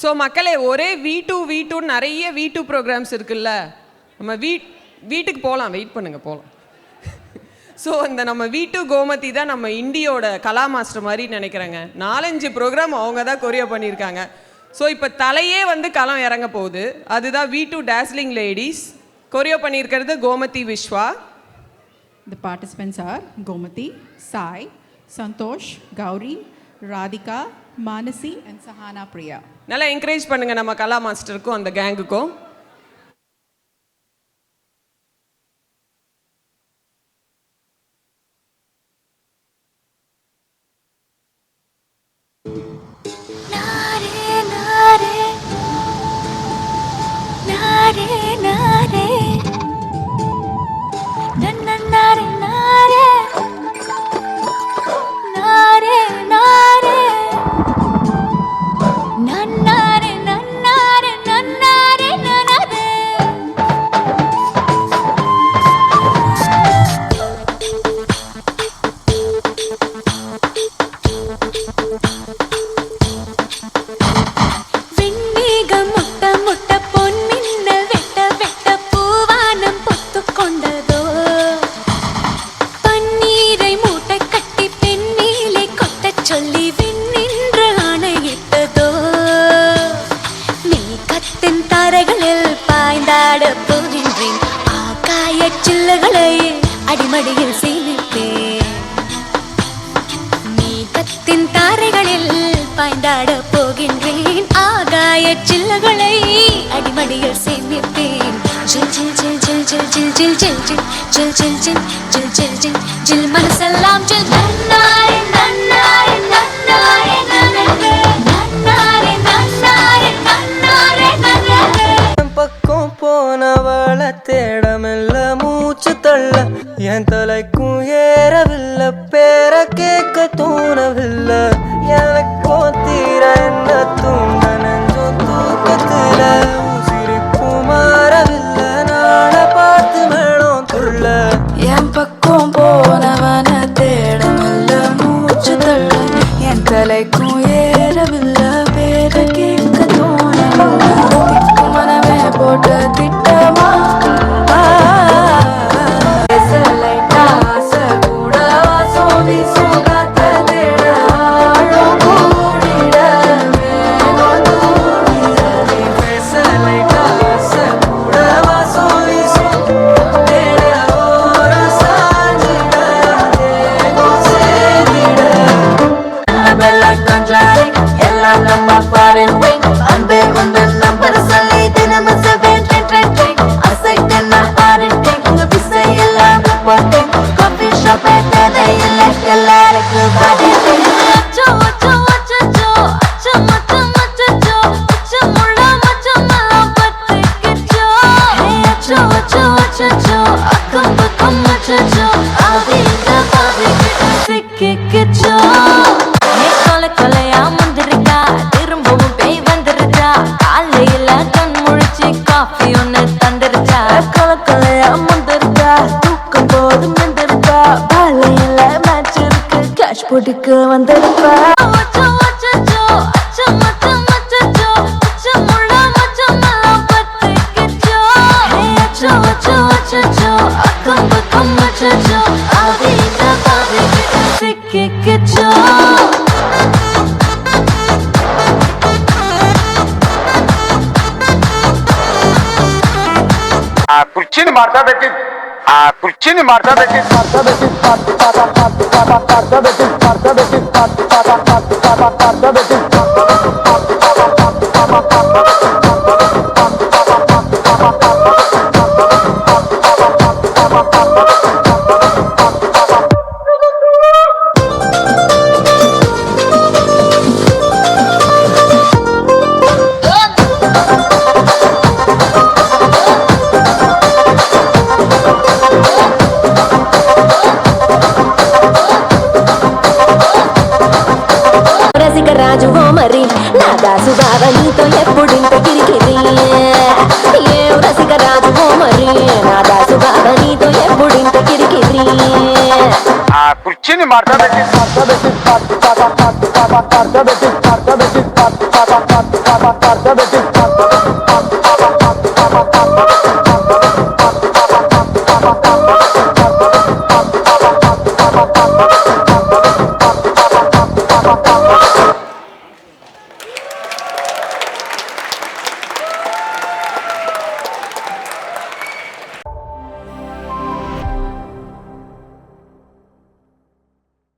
So மக்களே ஒரே V two V two நிறைய வி டூ ப்ரோக்ராம்ஸ் இருக்குல்ல. நம்ம வீட் வீட்டுக்கு போகலாம் வெயிட் பண்ணுங்கள் போகலாம் ஸோ அந்த நம்ம வி டூ கோமதி தான் நம்ம இந்தியோட கலா மாஸ்டர் மாதிரி நினைக்கிறேங்க. நாலஞ்சு ப்ரோக்ராம் அவங்க தான் கொரியா பண்ணியிருக்காங்க. ஸோ இப்போ தலையே வந்து களம் இறங்க போகுது. அதுதான் V two dazzling ladies choreo பண்ணியிருக்கிறது Gomathi Viswa. The participants are Gomati, Sai, Santosh, Gauri, Radhika Manasi and Sahana Priya. நல்லா என்கரேஜ் பண்ணுங்கள் நம்ம கலா மாஸ்டருக்கும் அந்த கேங்குக்கும் தென் தாரைகளில் பாய்ந்தாட போகின்றேன் ஆகாய சில்லுகளை அடிமடியில் சேமிப்பேன் மேகத்தின் தாரைகளில் பாய்ந்தாட போகின்றேன் ஆகாய சில்லுகளை அடிமடியில் சேமிப்பேன் ஜில் ஜில் ஜில் ஜில் ஜில் ஜில் ஜில் ஜில் ஜில் ஜில் ஜில் ஜில் ஜில் ஜில் ஜில் ஜில் மனசெல்லாம் ஜில் pra compor. காஃபி ஒன்னு தந்துருச்சா முந்திருக்கா தூக்கம் போது மிந்திருக்கா பாலையில மேட்ச் இருக்கு. கேஷ் போட்டுக்கு வந்திருப்பா? కుర్చీని మార్చబెట్టి ఆ కుర్చీని మార్చబెట్టి మార్చబెట్టి మార్చబెట్టి మార్చబెట్టి మార్చబెట్టి మార్చబెట్టి రాజు బావ నీతో ఎప్పుడు ఇంత గిరికిది ఏం రసిక రాజు మరి నా దాసు బావ నీతో ఎప్పుడు ఇంత గిరికిది ఆ కుర్చీని మాట్లాడబెట్టి మాట్లాడబెట్టి మాట్లాడబెట్టి మాట్లాడబెట్టి మాట్లాడబెట్టి మాట్లాడబెట్టి